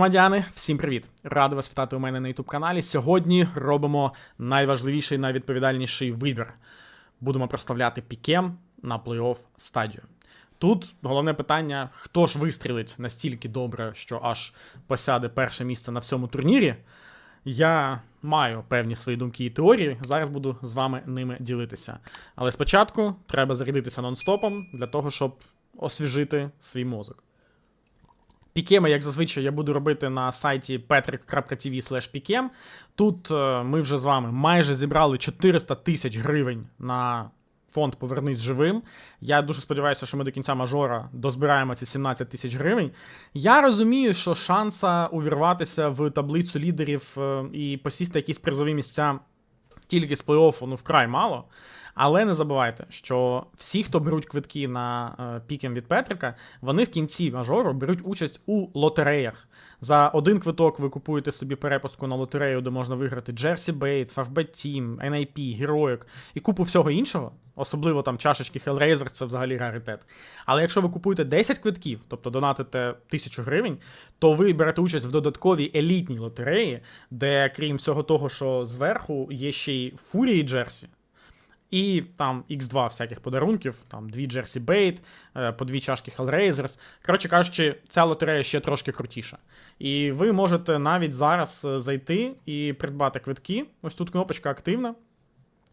Громадяни, всім привіт! Радий вас вітати у мене на youtube каналі. Сьогодні робимо найважливіший, найвідповідальніший вибір. Будемо проставляти пікем на плей-офф стадію. Тут головне питання: хто ж вистрілить настільки добре, що аж посяде перше місце на всьому турнірі. Я маю певні свої думки і теорії. Зараз буду з вами ними ділитися. Але спочатку треба зарядитися нон-стопом для того, щоб освіжити свій мозок. Пікеми, як зазвичай, я буду робити на сайті patrick.tv. Тут е, ми вже з вами майже зібрали 400 тисяч гривень на фонд Повернись живим. Я дуже сподіваюся, що ми до кінця мажора дозбираємо ці 17 тисяч гривень. Я розумію, що шанса увірватися в таблицю лідерів е, і посісти якісь призові місця тільки з плей-оффу, ну вкрай мало. Але не забувайте, що всі, хто беруть квитки на е, пікем від Петрика, вони в кінці мажору беруть участь у лотереях. За один квиток ви купуєте собі перепустку на лотерею, де можна виграти Jersey Bait, Favbet Team, NIP, Heroic і купу всього іншого. Особливо там чашечки Hellraiser, це взагалі раритет. Але якщо ви купуєте 10 квитків, тобто донатите 1000 гривень, то ви берете участь в додатковій елітній лотереї, де, крім всього того, що зверху є ще й фурії Джерсі. І там X2 всяких подарунків, там дві Jersey Bait, е, по дві чашки Hellraisers. Коротше кажучи, ця лотерея ще трошки крутіша. І ви можете навіть зараз е, зайти і придбати квитки. Ось тут кнопочка активна.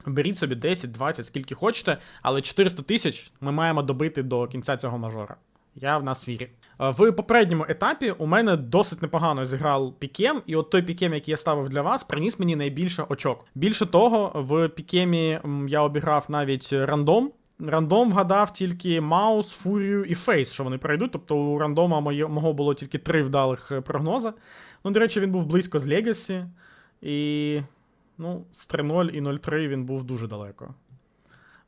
Беріть собі 10, 20, скільки хочете, але 400 тисяч ми маємо добити до кінця цього мажора. Я в нас вірю. Е, В попередньому етапі у мене досить непогано зіграв пікем, і от той пікем, який я ставив для вас, приніс мені найбільше очок. Більше того, в пікемі я обіграв навіть рандом. Рандом вгадав тільки Маус, Фурію і Фейс, що вони пройдуть. Тобто у рандома мого було тільки три вдалих е, прогноза. Ну, до речі, він був близько з Легасі. І ну, з 3-0 і 0-3 він був дуже далеко.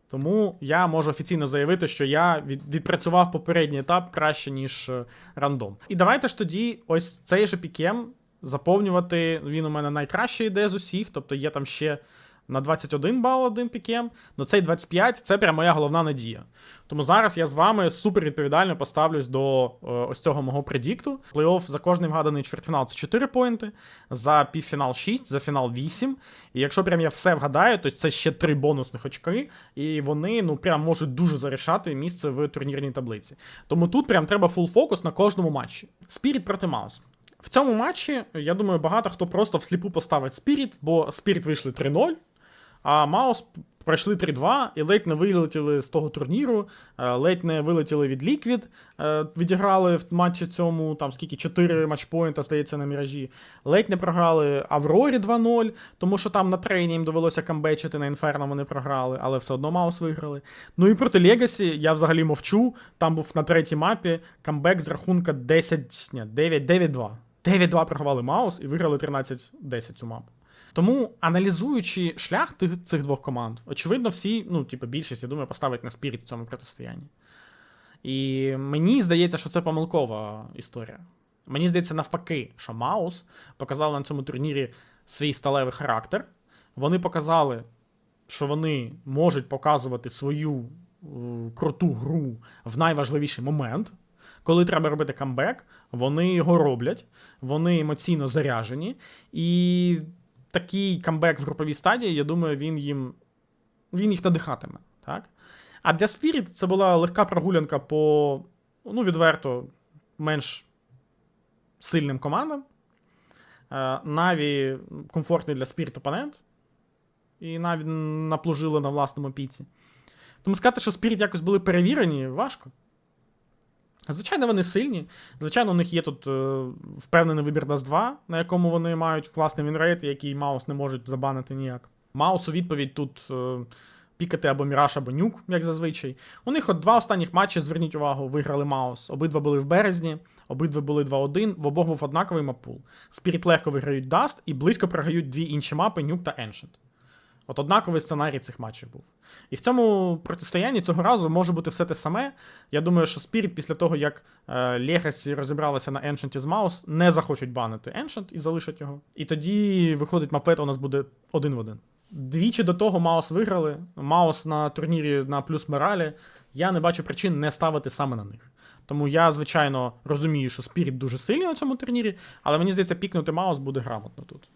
Тому я можу офіційно заявити, що я відпрацював попередній етап краще, ніж е, рандом. І давайте ж тоді ось цей же пікем заповнювати. Він у мене найкраще йде з усіх, тобто є там ще на 21 бал один пікем, але цей 25 це прям моя головна надія. Тому зараз я з вами супер відповідально поставлюсь до е, ось цього мого предікту. Плей-офф за кожний вгаданий чвертьфінал це 4 поінти, за півфінал 6, за фінал 8. І якщо прям я все вгадаю, то це ще 3 бонусних очки, і вони ну прям можуть дуже зарішати місце в турнірній таблиці. Тому тут прям треба фул фокус на кожному матчі. Спіріт проти Маус. В цьому матчі, я думаю, багато хто просто всліпу поставить Спіріт, бо Спіріт вийшли 3-0. А Маус пройшли 3-2 і ледь не вилетіли з того турніру, е, ледь не вилетіли від Ліквід, відіграли в матчі цьому, там скільки 4 матчпоінта, здається, на міражі. Ледь не програли Аврорі 2-0, тому що там на трейні їм довелося камбечити, на Інферно вони програли, але все одно Маус виграли. Ну і проти Легасі я взагалі мовчу. Там був на третій мапі камбек з рахунка 10, ні, 9-9-2. 9-2 програвали Маус і виграли 13-10 цю мапу. Тому, аналізуючи шлях тих цих двох команд, очевидно, всі, ну, типу, більшість, я думаю, поставить на спіріт в цьому протистоянні. І мені здається, що це помилкова історія. Мені здається, навпаки, що Маус показав на цьому турнірі свій сталевий характер. Вони показали, що вони можуть показувати свою е, круту гру в найважливіший момент. Коли треба робити камбек, вони його роблять, вони емоційно заряжені. І такий камбек в груповій стадії, я думаю, він їм він їх надихатиме. Так? А для Spirit це була легка прогулянка по, ну, відверто, менш сильним командам. Е, Наві комфортний для Spirit опонент. І Наві наплужили на власному піці. Тому сказати, що Spirit якось були перевірені, важко. Звичайно, вони сильні. Звичайно, у них є тут е, впевнений вибір Dust 2, на якому вони мають класний вінрейт, який Маус не можуть забанити ніяк. Маус у відповідь тут е, пікати або Міраж, або Нюк, як зазвичай. У них от два останніх матчі, зверніть увагу, виграли Маус. Обидва були в березні, обидва були 2-1, в обох був однаковий мапул. Спіріт легко виграють Dust і близько програють дві інші мапи Нюк та Ancient. От однаковий сценарій цих матчів був. І в цьому протистоянні цього разу може бути все те саме. Я думаю, що Spirit після того, як е, Legacy розібралася на Ancient з Маус, не захочуть банити Ancient і залишать його. І тоді виходить, мапета у нас буде один в один. Двічі до того Маус виграли. Маус на турнірі на плюс Моралі. Я не бачу причин не ставити саме на них. Тому я, звичайно, розумію, що Спіріт дуже сильний на цьому турнірі, але мені здається, пікнути Маус буде грамотно тут.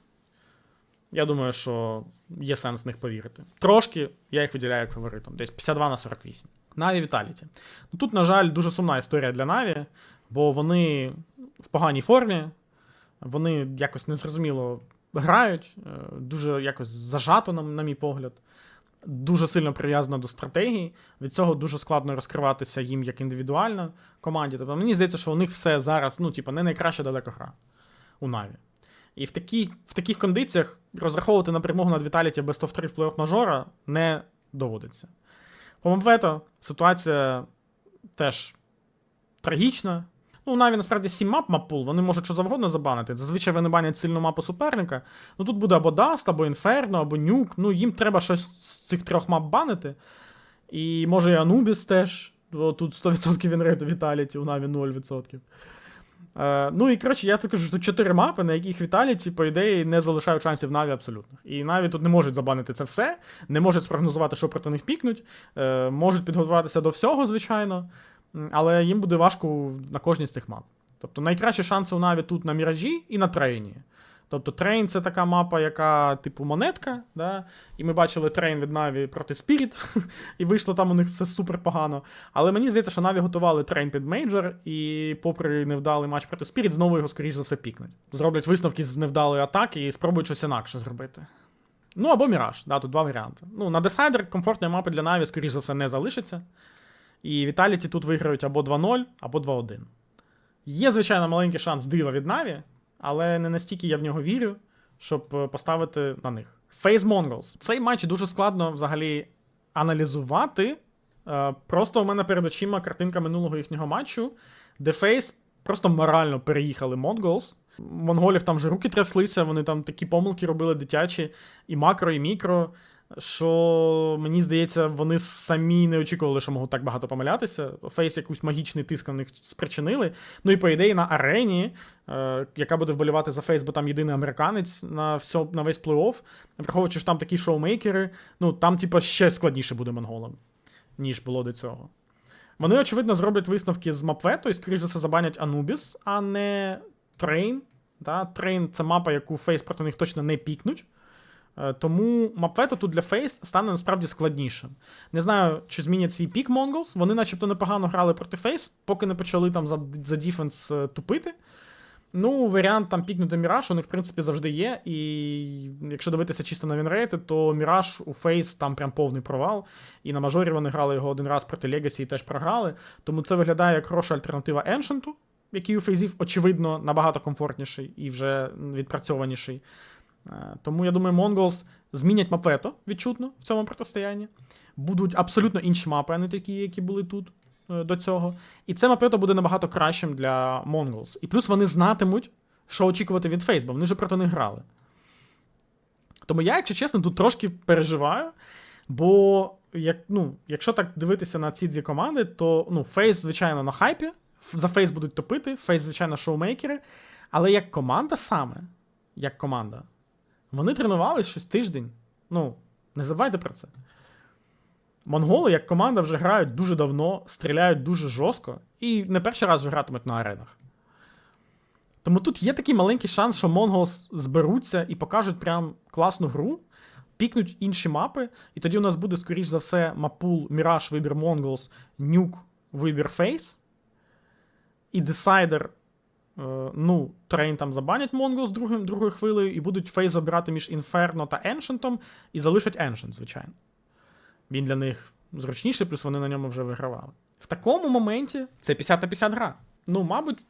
Я думаю, що є сенс в них повірити. Трошки я їх виділяю як фаворитом, десь 52 на 48. Наві Віталіті. Ну, тут, на жаль, дуже сумна історія для Наві, бо вони в поганій формі, вони якось незрозуміло грають, е, дуже якось зажато, на, на мій погляд. Дуже сильно прив'язано до стратегії. Від цього дуже складно розкриватися їм як індивідуально команді. Тобто мені здається, що у них все зараз, ну, типу, не найкраща далеко гра у Наві. І в, такі, в таких кондиціях розраховувати на перемогу над Віталіті без топ-3 в плей-офф мажора не доводиться. По Мобвето ситуація теж трагічна. Ну, Наві насправді 7 мап маппул, вони можуть що завгодно забанити. Зазвичай вони банять сильну мапу суперника. Ну тут буде або Даст, або Інферно, або Нюк. Ну, їм треба щось з цих трьох мап банити. І може і Анубіс теж. Бо тут 100% вінрейту Віталіті, у Наві 0%. Е, ну і коротше, я так кажу, що 4 мапи, на яких Віталіті, по ідеї, не залишають шансів Наві абсолютно. І Наві тут не можуть забанити це все, не можуть спрогнозувати, що проти них пікнуть, е, можуть підготуватися до всього, звичайно. Але їм буде важко на кожній з цих мап. Тобто найкращі шанси у Наві тут на Міражі і на трейні. Тобто трейн це така мапа, яка, типу, монетка. Да? І ми бачили трейн від Наві проти Spirit, і вийшло там у них все супер погано. Але мені здається, що Наві готували трейн під мейджор, і, попри невдалий матч проти Spirit, знову його, скоріш за все, пікнуть. Зроблять висновки з невдалої атаки і спробують щось інакше зробити. Ну або Міраж, да, тут два варіанти. Ну, на десайдер комфортної мапи для Наві, скоріш за все, не залишиться. І Віталіті тут виграють або 2-0, або 2-1. Є, звичайно, маленький шанс дива від Наві, але не настільки я в нього вірю, щоб е, поставити на них. Face Mongols. Цей матч дуже складно взагалі аналізувати. Е, Просто у мене перед очима картинка минулого їхнього матчу, де Face просто морально переїхали Mongols. Монголів там вже руки тряслися, вони там такі помилки робили дитячі, і макро, і мікро. Що мені здається, вони самі не очікували, що можуть так багато помилятися. Фейс якийсь магічний тиск на них спричинили. Ну і по ідеї на арені, е, яка буде вболівати за Фейс, бо там єдиний американець на все, на весь плей-офф, враховуючи, що там такі шоумейкери, ну там, типа, ще складніше буде монголам, ніж було до цього. Вони, очевидно, зроблять висновки з Мапвето і, скоріш за все, забанять Анубіс, а не Трейн. Трейн це мапа, яку Фейс проти них точно не пікнуть. Е, Тому мапвето тут для Фейс стане насправді складнішим. Не знаю, чи змінять свій пік Mongols. Вони начебто непогано грали проти Фейс, поки не почали там за, за діфенс е, тупити. Ну, варіант там пікнути Міраж у них, в принципі, завжди є. І якщо дивитися чисто на вінрейти, то Міраж у Фейс там прям повний провал. І на мажорі вони грали його один раз проти Легасі і теж програли. Тому це виглядає як хороша альтернатива Ancient, який у Фейзів, очевидно, набагато комфортніший і вже відпрацьованіший. Е, Тому я думаю, Mongols змінять мапвето відчутно в цьому протистоянні. Будуть абсолютно інші мапи, а не такі, які були тут е, до цього. І це мапвето буде набагато кращим для Mongols. І плюс вони знатимуть, що очікувати від Фейс, бо вони вже проти них грали. Тому я, якщо чесно, тут трошки переживаю. Бо як, ну, якщо так дивитися на ці дві команди, то ну, Фейс, звичайно, на хайпі. За Фейс будуть топити, Фейс, звичайно, шоумейкери. Але як команда саме, як команда, вони тренувалися щось тиждень. Ну, не забувайте про це. Монголи, як команда, вже грають дуже давно, стріляють дуже жорстко і не перший раз вже гратимуть на аренах. Тому тут є такий маленький шанс, що Монголс зберуться і покажуть прям класну гру, пікнуть інші мапи, і тоді у нас буде, скоріш за все, мапул, Міраж, вибір Монголс, Нюк, вибір Фейс. І десайдер ну, трейн там забанять Монго з другим, другою хвилею, і будуть фейз обирати між Інферно та Еншентом, і залишать Еншент, звичайно. Він для них зручніший, плюс вони на ньому вже вигравали. В такому моменті це 50 на 50 гра. Ну, мабуть,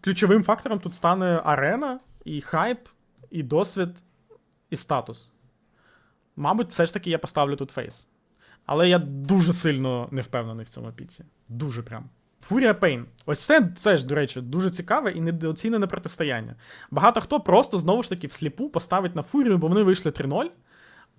ключовим фактором тут стане арена, і хайп, і досвід, і статус. Мабуть, все ж таки я поставлю тут фейс. Але я дуже сильно не впевнений в цьому піці. Дуже прям. Фурія Пейн. Ось це, це ж, до речі, дуже цікаве і недооцінене протистояння. Багато хто просто знову ж таки всліпу поставить на Фурію, бо вони вийшли 3-0.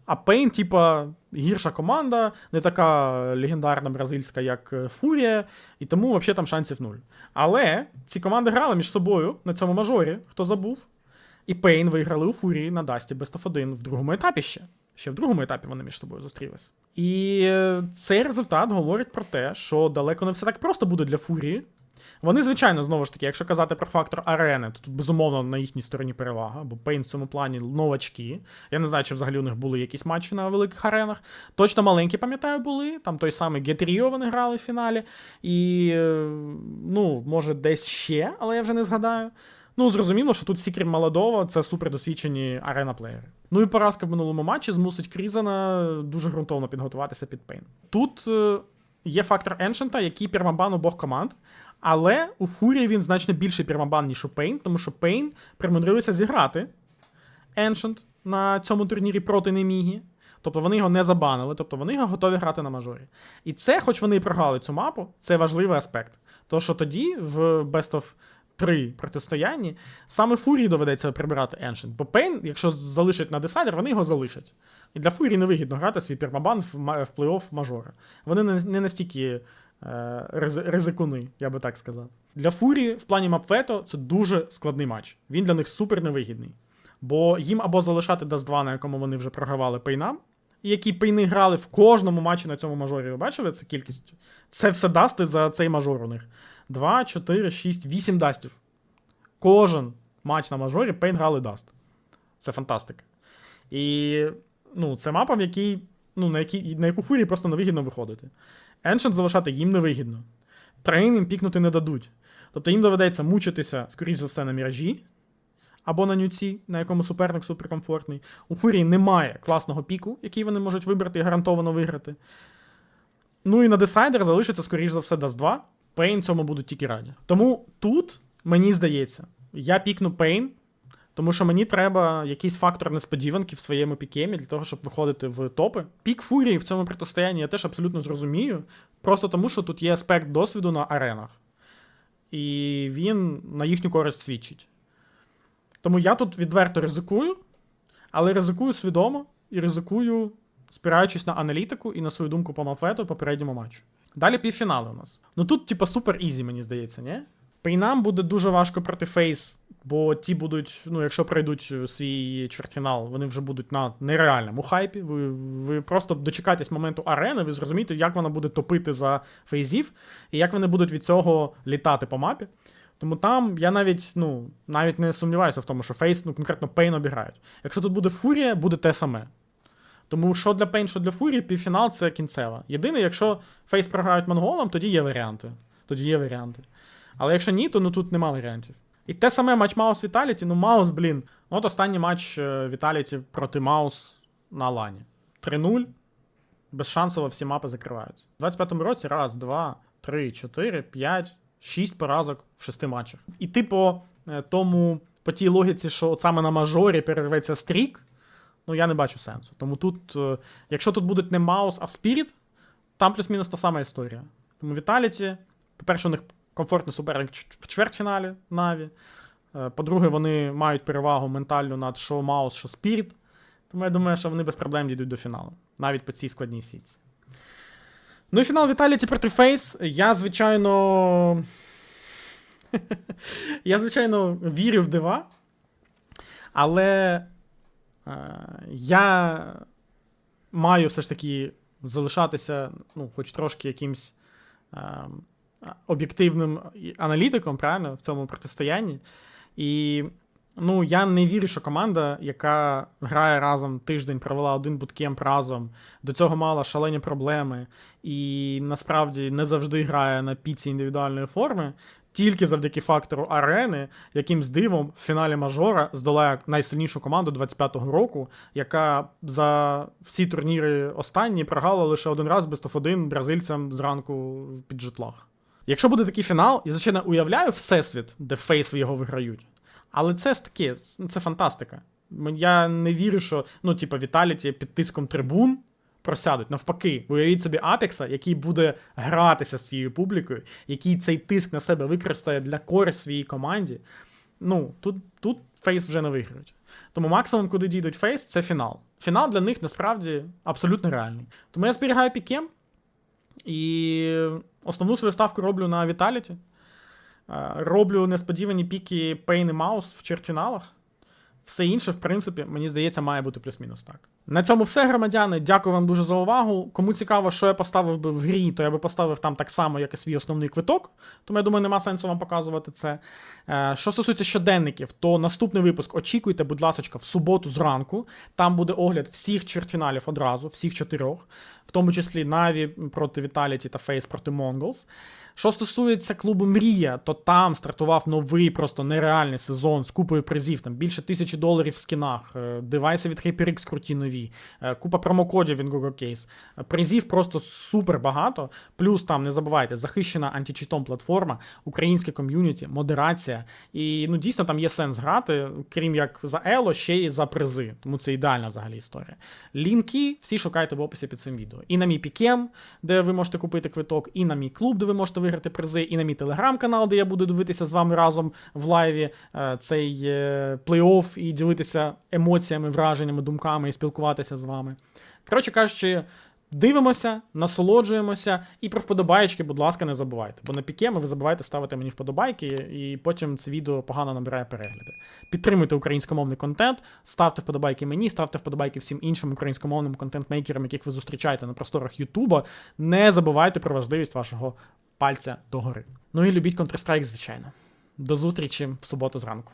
А Пейн, типа, гірша команда, не така легендарна бразильська, як е, Фурія, і тому взагалі там шансів нуль. Але ці команди грали між собою на цьому мажорі, хто забув. І Пейн виграли у Фурії на Дасті Best of 1 в другому етапі ще. Ще в другому етапі вони між собою зустрілись. І е, цей результат говорить про те, що далеко не все так просто буде для Фурії. Вони, звичайно, знову ж таки, якщо казати про фактор арени, то тут безумовно на їхній стороні перевага, бо Пейн в цьому плані новачки. Я не знаю, чи взагалі у них були якісь матчі на великих аренах. Точно маленькі, пам'ятаю, були. Там той самий Гетріо вони грали в фіналі. І, е, ну, може, десь ще, але я вже не згадаю. Ну, зрозуміло, що тут всі, крім молодого, це супердосвідчені арена-плеєри. Ну і поразка в минулому матчі змусить Крізана дуже ґрунтовно підготуватися під Пейн. Тут е, є фактор Еншента, який пермабан обох команд. Але у Фурії він значно більший пермабан, ніж у Пейн, тому що Пейн примудрився зіграти Ancient на цьому турнірі проти Немігі. Тобто вони його не забанили, тобто вони його готові грати на мажорі. І це, хоч вони і програли цю мапу, це важливий аспект. Тому що тоді, в Best of 3 протистоянні, саме Фурії доведеться прибирати Ancient. Бо Пейн, якщо залишать на десайдер, вони його залишать. І для Фурії невигідно грати свій пермабан в, плей-офф мажора. Вони не, настільки е, ризи- ризикуни, я би так сказав. Для Фурії в плані мапвето це дуже складний матч. Він для них супер невигідний. Бо їм або залишати Dust 2, на якому вони вже програвали пейнам, і які пейни грали в кожному матчі на цьому мажорі. Ви бачили це кількість? Це все дасти за цей мажор у них. 2, 4, 6, 8 дастів. Кожен матч на мажорі пейн грали даст. Це фантастика. І ну, це мапа, в якій, ну, на, якій, на яку фурії просто невигідно виходити. Ancient залишати їм невигідно. Трейн їм пікнути не дадуть. Тобто їм доведеться мучитися, скоріш за все, на міражі або на нюці, на якому суперник суперкомфортний. У Фурії немає класного піку, який вони можуть вибрати і гарантовано виграти. Ну і на десайдер залишиться, скоріш за все, Dust 2. Пейн цьому будуть тільки раді. Тому тут, мені здається, я пікну Пейн, тому що мені треба якийсь фактор несподіванки в своєму пікемі для того, щоб виходити в топи. Пік Фурії в цьому протистоянні я теж абсолютно зрозумію. Просто тому, що тут є аспект досвіду на аренах. І він на їхню користь свідчить. Тому я тут відверто ризикую, але ризикую свідомо і ризикую, спираючись на аналітику і на свою думку по Мафету попередньому матчу. Далі півфінали у нас. Ну тут, типа, супер ізі, мені здається, ні? Пейнам буде дуже важко проти Фейс, бо ті будуть, ну, якщо пройдуть свій чвертьфінал, вони вже будуть на нереальному хайпі. Ви, ви просто дочекаєтесь моменту арени, ви зрозумієте, як вона буде топити за фейзів, і як вони будуть від цього літати по мапі. Тому там я навіть ну, навіть не сумніваюся в тому, що Фейс, ну, конкретно Пейн обіграють. Якщо тут буде Фурія, буде те саме. Тому що для Пейн, що для Фурії, півфінал це кінцева. Єдине, якщо Фейс програють монголам, тоді є варіанти. Тоді є варіанти. Але якщо ні, то ну тут нема варіантів. І те саме матч Маус Віталіті, ну Маус, блін. От останній матч Віталіті проти Маус на Лані. 3-0. Безшансово всі мапи закриваються. У 25-му році раз, два, три, чотири, п'ять, шість поразок в шести матчах. І ти по е, тому, по тій логіці, що от саме на мажорі перерветься стрік, ну я не бачу сенсу. Тому тут, е, якщо тут будуть не Маус, а Спіріт, там плюс-мінус та сама історія. Тому Віталіті, по-перше, у них комфортний суперник в чвертьфіналі Наві. Е, По-друге, вони мають перевагу ментальну над що Маус, що Спіріт. Тому я думаю, що вони без проблем дійдуть до фіналу, навіть по цій складній сітці. Ну і фінал Віталіті проти Фейс. Я, звичайно. я, звичайно, вірю в дива. Але я маю все ж таки залишатися, ну, хоч трошки якимсь е, об'єктивним аналітиком, правильно, в цьому протистоянні. І ну, я не вірю, що команда, яка грає разом тиждень, провела один буткемп разом, до цього мала шалені проблеми, і насправді не завжди грає на піці індивідуальної форми. Тільки завдяки фактору арени, якимсь дивом в фіналі мажора здолає найсильнішу команду 25-го року, яка за всі турніри останні програла лише один раз без тоф-1 бразильцям зранку під житлах. Якщо буде такий фінал, я звичайно уявляю всесвіт, де фейс його виграють. Але це ж таке, це фантастика. Я не вірю, що ну, типу, Віталіті під тиском трибун просядуть. Навпаки, уявіть собі Апекса, який буде гратися з цією публікою, який цей тиск на себе використає для користь своїй команді. Ну, тут, тут фейс вже не виграють. Тому максимум, куди дійдуть фейс, це фінал. Фінал для них насправді абсолютно реальний. Тому я зберігаю пікем і основну свою ставку роблю на Віталіті. Е, Роблю несподівані піки Пейн і Маус в чвертьфіналах. Все інше, в принципі, мені здається, має бути плюс-мінус так. На цьому все, громадяни. Дякую вам дуже за увагу. Кому цікаво, що я поставив би в грі, то я би поставив там так само, як і свій основний квиток. Тому я думаю, нема сенсу вам показувати це. Е, Що стосується щоденників, то наступний випуск очікуйте, будь ласка, в суботу зранку. Там буде огляд всіх чвертьфіналів одразу, всіх чотирьох, в тому числі Наві проти Vitality та Фейс проти Mongols. Що стосується клубу Мрія, то там стартував новий, просто нереальний сезон з купою призів, там більше тисячі доларів в скінах, е, девайси від HyperX круті нові, е, купа промокодів від Google Case. Е, Призів просто супер багато. Плюс там не забувайте, захищена античитом платформа, українське ком'юніті, модерація. І ну дійсно там є сенс грати, крім як за Ело, ще й за призи. Тому це ідеальна взагалі історія. Лінки всі шукайте в описі під цим відео. І на мій пікем, де ви можете купити квиток, і на мій клуб, де ви можете виграти призи, і на мій телеграм-канал, де я буду дивитися з вами разом в лайві е, цей е, плей-офф і ділитися емоціями, враженнями, думками і спілкуватися з вами. Коротше кажучи. Дивимося, насолоджуємося і про вподобаєчки, будь ласка, не забувайте. Бо на пікеми ви забуваєте ставити мені вподобайки, і потім це відео погано набирає перегляди. Підтримуйте українськомовний контент, ставте вподобайки мені, ставте вподобайки всім іншим українськомовним контент-мейкерам, яких ви зустрічаєте на просторах Ютуба. Не забувайте про важливість вашого пальця догори. Ну і любіть Counter-Strike, звичайно. До зустрічі в суботу зранку.